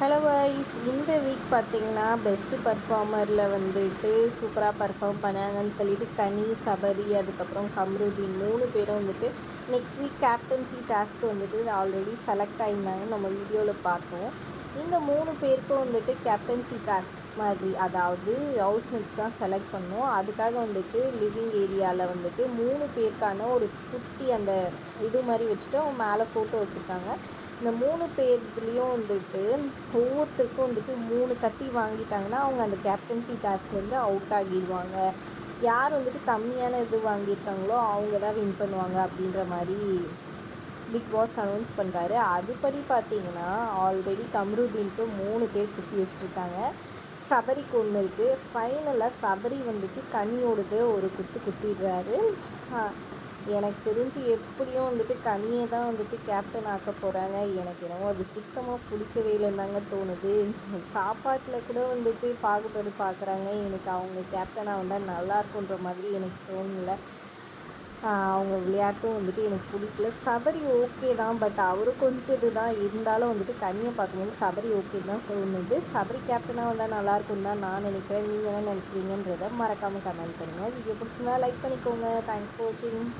Hello வைஸ் இந்த week பார்த்தீங்கன்னா பெஸ்ட்டு பர்ஃபார்மரில் வந்துட்டு சூப்பராக பர்ஃபார்ம் பண்ணாங்கன்னு சொல்லிட்டு கனி சபரி அதுக்கப்புறம் கம்ருதீன் மூணு பேரும் வந்துட்டு நெக்ஸ்ட் வீக் கேப்டன்சி டாஸ்க்கு வந்துட்டு ஆல்ரெடி செலக்ட் ஆகியிருந்தாங்க நம்ம வீடியோவில் பார்த்தோம். இந்த மூணு பேருக்கும் வந்துட்டு கேப்டன்சி டாஸ்க் மாதிரி அதாவது ஹவுஸ்மேட்ஸ் தான் செலக்ட் பண்ணோம் அதுக்காக வந்துட்டு லிவிங் ஏரியாவில் வந்துட்டு மூணு பேருக்கான ஒரு குட்டி அந்த இது மாதிரி வச்சுட்டு அவங்க மேலே ஃபோட்டோ வச்சுருக்காங்க. இந்த மூணு பேர்லேயும் வந்துட்டு ஒவ்வொருத்தருக்கும் வந்துட்டு மூணு கத்தி வாங்கிட்டாங்கன்னா அவங்க அந்த கேப்டன்சி டாஸ்க்லேருந்து அவுட் ஆகிடுவாங்க. யார் வந்துட்டு கம்மியான இது வாங்கியிருக்காங்களோ அவங்க தான் வின் பண்ணுவாங்க அப்படின்ற மாதிரி பிக் பாஸ் அனௌன்ஸ் பண்ணுறாரு அதுபடி பார்த்தீங்கன்னா ஆல்ரெடி கம்ருதீனுக்கு மூணு பேர் குத்தி வச்சுட்ருக்காங்க சபரிக்கு ஒன்று இருக்குது ஃபைனலாக சபரி வந்துட்டு கனியோடது ஒரு குத்து குத்திடுறாரு. எனக்கு தெரிஞ்சு எப்படியும் வந்துட்டு கனியை தான் வந்துட்டு கேப்டன் ஆக்க போகிறாங்க எனக்கு என்னவோ அது சுத்தமாக பிடிக்கவே இல்லைன்னு தாங்க தோணுது. சாப்பாட்டில் கூட வந்துட்டு பாகுபாடு பார்க்குறாங்க எனக்கு அவங்க கேப்டனாக வந்தால் நல்லா இருக்குன்ற மாதிரி எனக்கு தோணலை. அவங்க விளையாட்டும் வந்துட்டு எனக்கு பிடிக்கல. சபரி ஓகே தான் பட் அவரு கொஞ்சம் இது தான் இருந்தாலும் வந்துட்டு கனியை பார்க்கும்போது சபரி ஓகே தான் சொன்னது. சபரி கேப்டனாக வந்தால் நல்லாயிருக்கும் தான் நான் நினைக்கிறேன். நீங்கள் என்ன நினைக்கிறீங்கன்றதை மறக்காமல் கமெண்ட் பண்ணுங்கள் வீடியோ பிடிச்சிருந்தா லைக் பண்ணிக்கோங்க. தேங்க்ஸ் ஃபார் வாட்சிங்